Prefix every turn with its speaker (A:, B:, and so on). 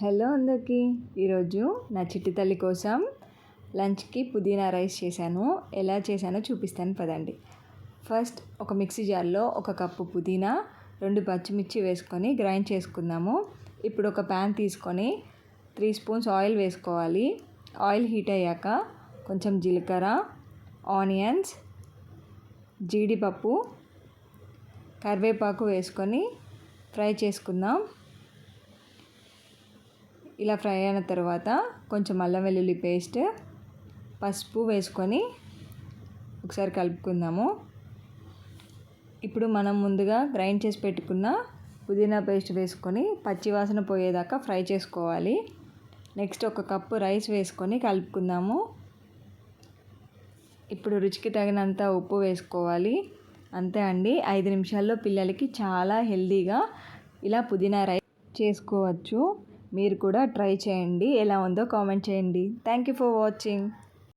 A: Hello అందరికీ. ఈరోజు నా చిట్టి తల్లి కోసం లంచ్కి పుదీనా రైస్ చేశాను. ఎలా చేశానో చూపిస్తాను పదండి. ఫస్ట్ ఒక మిక్సీ జార్లో ఒక కప్పు పుదీనా రెండు పచ్చిమిర్చి వేసుకొని గ్రైండ్ చేసుకుందాము. ఇప్పుడు ఒక ప్యాన్ తీసుకొని త్రీ స్పూన్స్ ఆయిల్ వేసుకోవాలి. ఆయిల్ హీట్ అయ్యాక కొంచెం జీలకర్ర ఆనియన్స్ జీడిపప్పు కరివేపాకు వేసుకొని ఫ్రై చేసుకుందాం. ఇలా ఫ్రై అయిన తర్వాత కొంచెం అల్లం వెల్లుల్లి పేస్ట్ పసుపు వేసుకొని ఒకసారి కలుపుకుందాము. ఇప్పుడు మనం ముందుగా గ్రైండ్ చేసి పెట్టుకున్న పుదీనా పేస్ట్ వేసుకొని పచ్చివాసన పోయేదాకా ఫ్రై చేసుకోవాలి. నెక్స్ట్ ఒక కప్పు రైస్ వేసుకొని కలుపుకుందాము. ఇప్పుడు రుచికి తగినంత ఉప్పు వేసుకోవాలి. అంతే అండి ఐదు నిమిషాల్లో పిల్లలకి చాలా హెల్దీగా ఇలా పుదీనా రైస్ చేసుకోవచ్చు. మీరు కూడా ట్రై చేయండి. ఎలా ఉందో కామెంట్ చేయండి. Thank you for watching